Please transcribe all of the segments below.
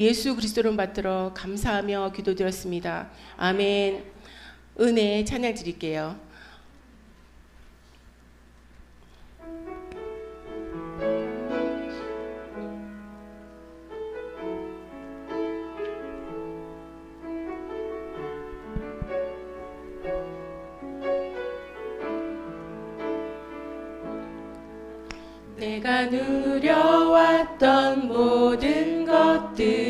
예수 그리스도를 받들어 감사하며 기도드렸습니다. 아멘. 은혜 찬양 드릴게요. 내가 누려왔던 모든 것들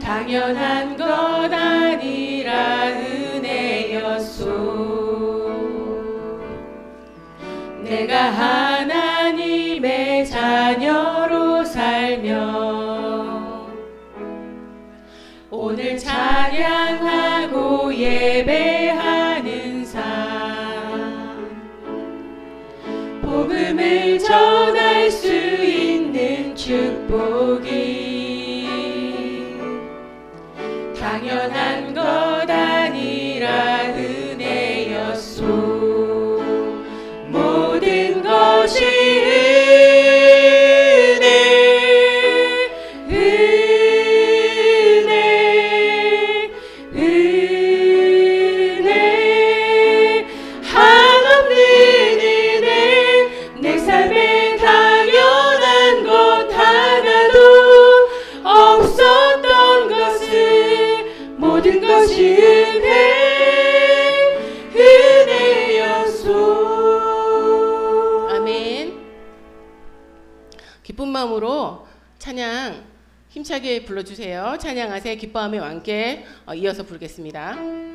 당연한 것 아니라 은혜였소. 내가 하나님의 자녀로 살며 오늘 찬양하고 예배하는 삶 복음을 있는 축복이 당연한 것 불러주세요. 찬양하세 기뻐함의 왕께 어, 이어서 부르겠습니다.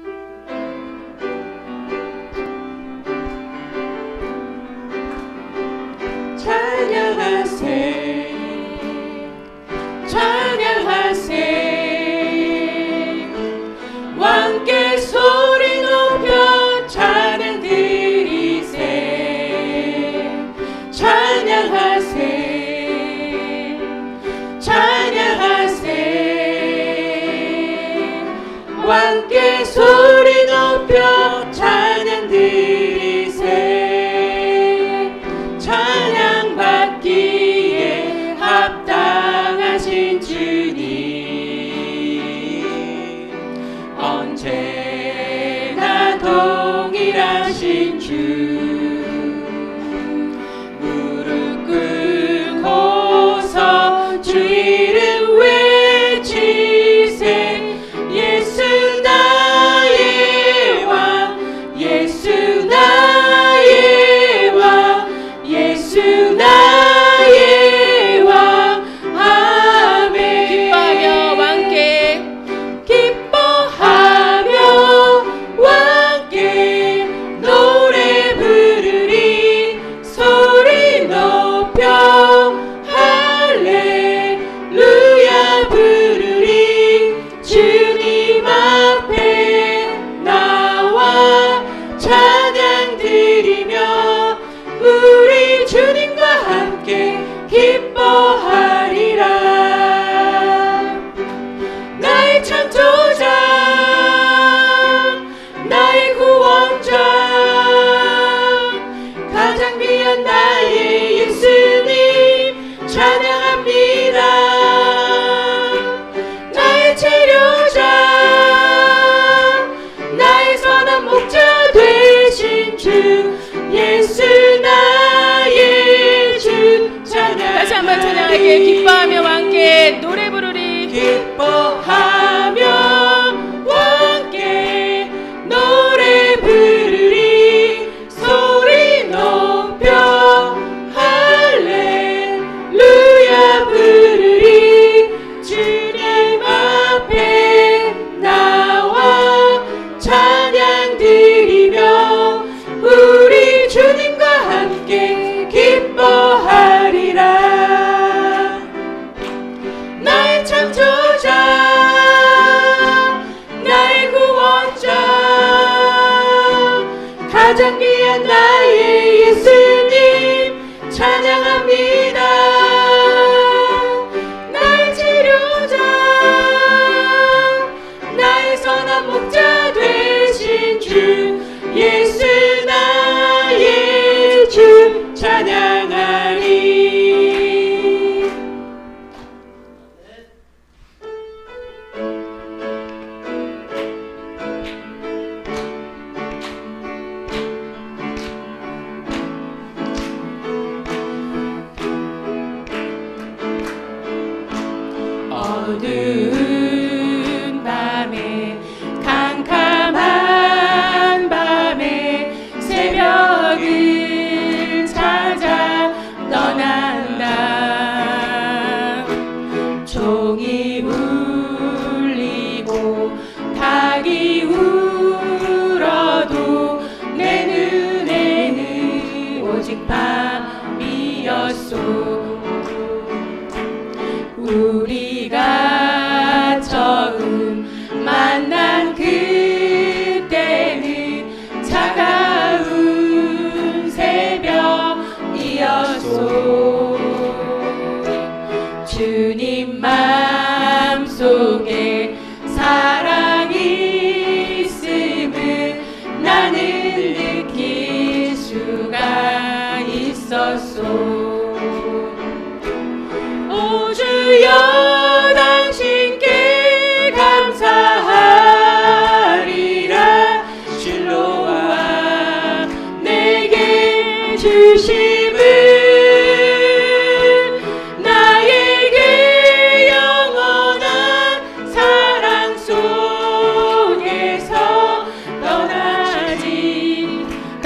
주님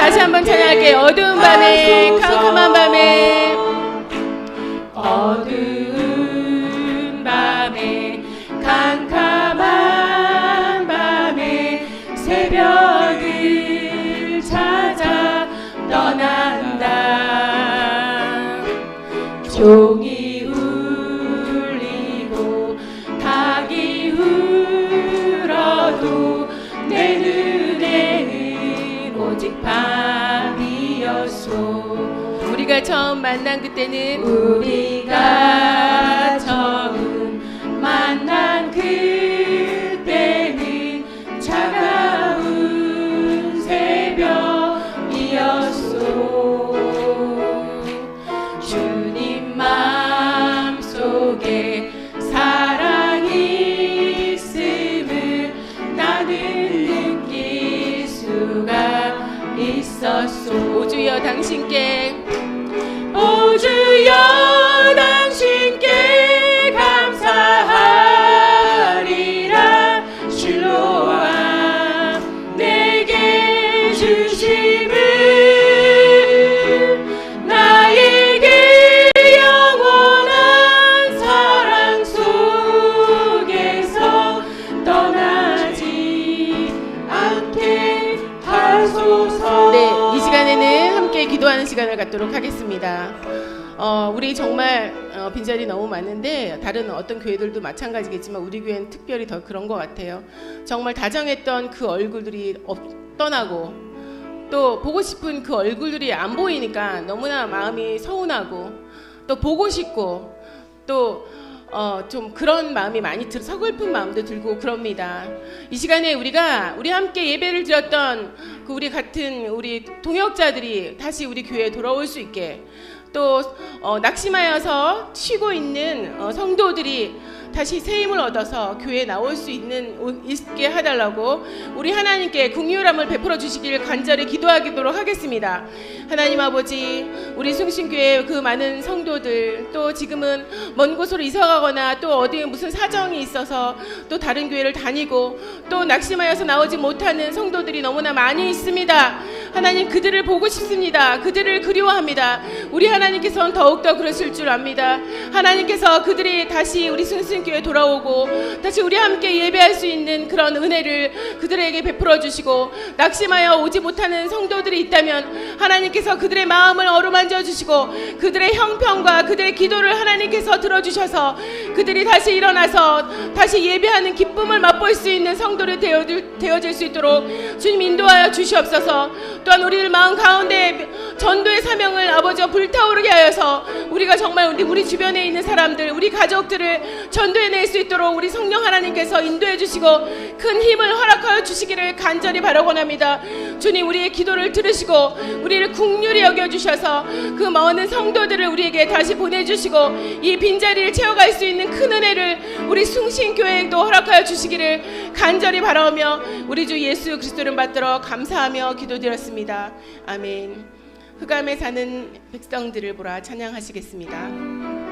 다시 한번 찬양할게 어두운 밤에 캄캄한 밤에 만난 그때는 우리가 많은데 다른 어떤 교회들도 마찬가지겠지만 우리 교회는 특별히 더 그런 것 같아요. 정말 다정했던 그 얼굴들이 없, 떠나고 또 보고 싶은 그 얼굴들이 안 보이니까 너무나 마음이 서운하고 또 보고 싶고 또 어, 좀 그런 마음이 많이 들, 서글픈 마음도 들고 그럽니다. 이 시간에 우리가 우리 함께 예배를 드렸던 그 우리 같은 우리 동역자들이 다시 우리 교회에 돌아올 수 있게 또 어, 낙심하여서 쉬고 있는 어, 성도들이 다시 새 힘을 얻어서 교회에 나올 수 있는 오- 있게 해달라고 우리 하나님께 궁유함을 베풀어 주시길 간절히 기도하도록 하겠습니다. 하나님 아버지 우리 승신교회 그 많은 성도들 또 지금은 먼 곳으로 이사가거나 또 어디에 무슨 사정이 있어서 또 다른 교회를 다니고 또 낙심하여서 나오지 못하는 성도들이 너무나 많이 있습니다. 하나님 그들을 보고 싶습니다. 그들을 그리워합니다. 우리 하나님께서는 더욱더 그러실 줄 압니다. 하나님께서 그들이 다시 우리 승승 교회 돌아오고 다시 우리 함께 예배할 수 있는 그런 은혜를 그들에게 베풀어 주시고 낙심하여 오지 못하는 성도들이 있다면 하나님께서 그들의 마음을 어루만져 주시고 그들의 형편과 그들의 기도를 하나님께서 들어주셔서 그들이 다시 일어나서 다시 예배하는 기쁨을 맛볼 수 있는 성도를 되어질 수 있도록 주님 인도하여 주시옵소서. 또한 우리들 마음 가운데 전도의 사명을 아버지와 불타오르게 하여서 우리가 정말 우리, 우리 주변에 있는 사람들 우리 가족들을 전 도해낼 수 있도록 우리 성령 하나님께서 인도해 주시고 큰 힘을 허락하여 주시기를 간절히 바라곤 합니다. 주님 우리의 기도를 들으시고 우리를 국률이 여겨 주셔서 그 많은 성도들을 우리에게 다시 보내주시고 이 빈자리를 채워갈 수 있는 큰 은혜를 우리 숭신교회도 허락하여 주시기를 간절히 바라오며 우리 주 예수 그리스도를 받들어 감사하며 기도드렸습니다. 아멘. 흑암에 사는 백성들을 보라 찬양하시겠습니다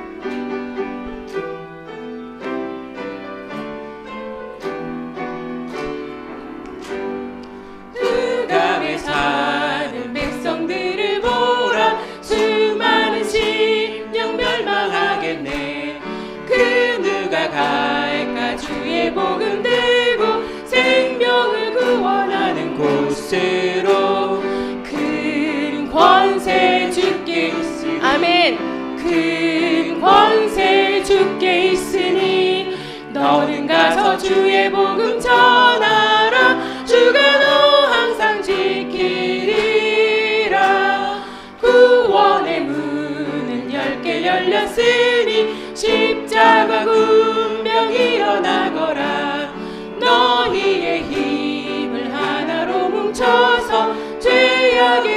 갈까? 주의 복음 들고 생명을 구원하는 곳으로 큰 권세 주께 있으니 아멘. 큰 권세 주께 있으니 너는 가서 주의 복음 전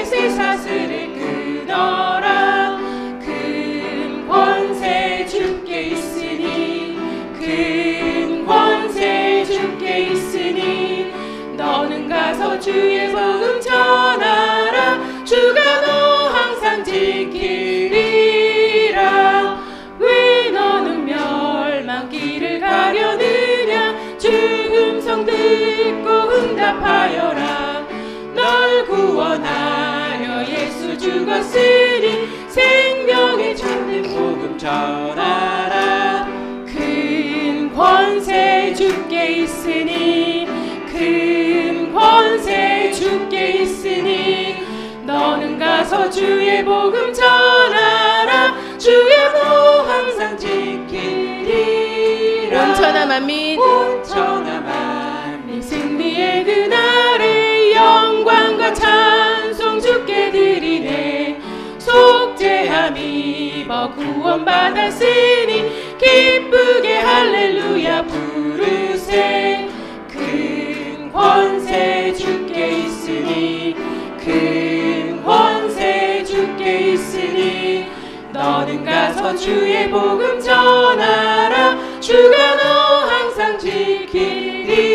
쇠사슬을 끊어라. 큰 권세 주께 있으니 큰 권세 주께 있으니 너는 가서 주의 복음 전하라. 주가 너 항상 지키리라. 왜 너는 멸망길을 가려느냐? 주 음성 듣고 응답하여라 예수 죽었으니 생명의 찾는 복음 전하라. 큰 권세 주께 있으니 큰 권세 주께 있으니 너는 가서 주의 복음 전하라. 주의 복 항상 지키리라. 온천하 만민 온천하 만민 승리의 그날 구원받았으니 기쁘게 할렐루야 부르세. 큰 권세 주께 있으니 큰 권세 주께 있으니 너는 가서 주의 복음 전하라. 주가 너 항상 지키리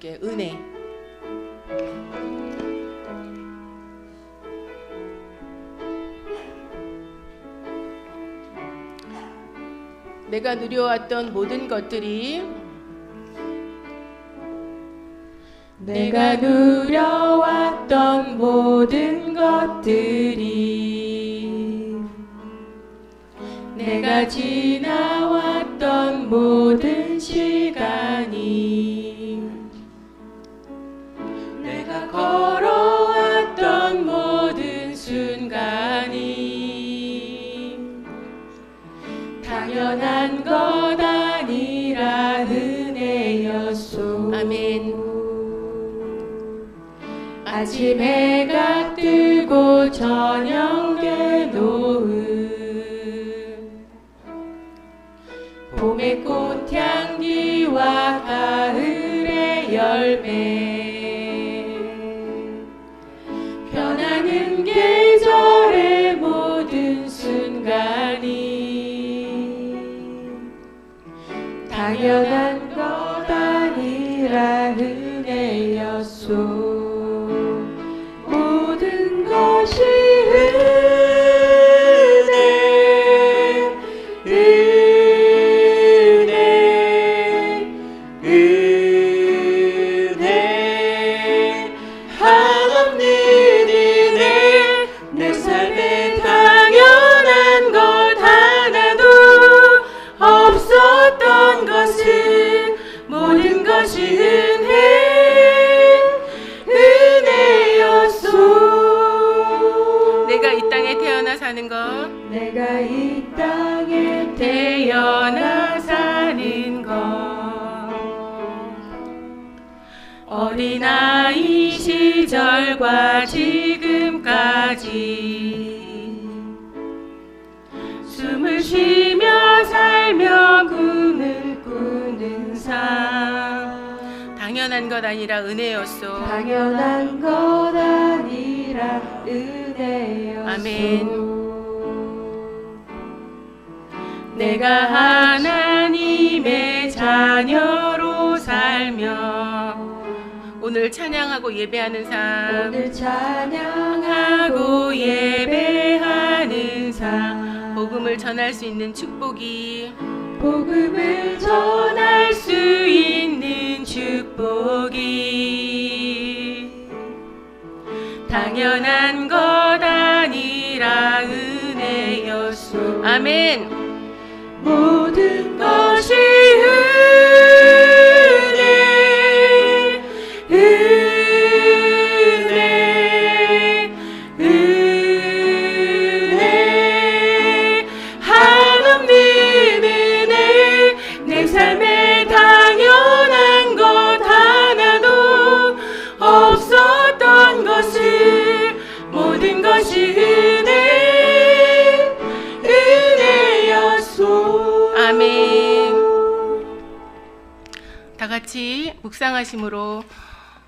부를게요. 은혜. 내가 누려왔던 모든 것들이 내가 누려왔던 모든 것들이 내가 지나왔던 모든 시 당연한 것 아니라 은혜였소. 아멘. 아침 해가 뜨고 저녁에 놓은 봄의 꽃향기와 가을의 열매. 변하는 계 당 당연한 것 아니라 은혜였소. 당연한 것 아니라 은혜였소 아멘. 내가 하나님의 자녀로 살며 오늘 찬양하고 예배하는 삶 오늘 찬양하고 예배하는 삶 복음을 전할 수 있는 축복이 복음을 전할 수 있는 축복이 당연한 것 아니라 은혜였소 아멘. 묵상하심으로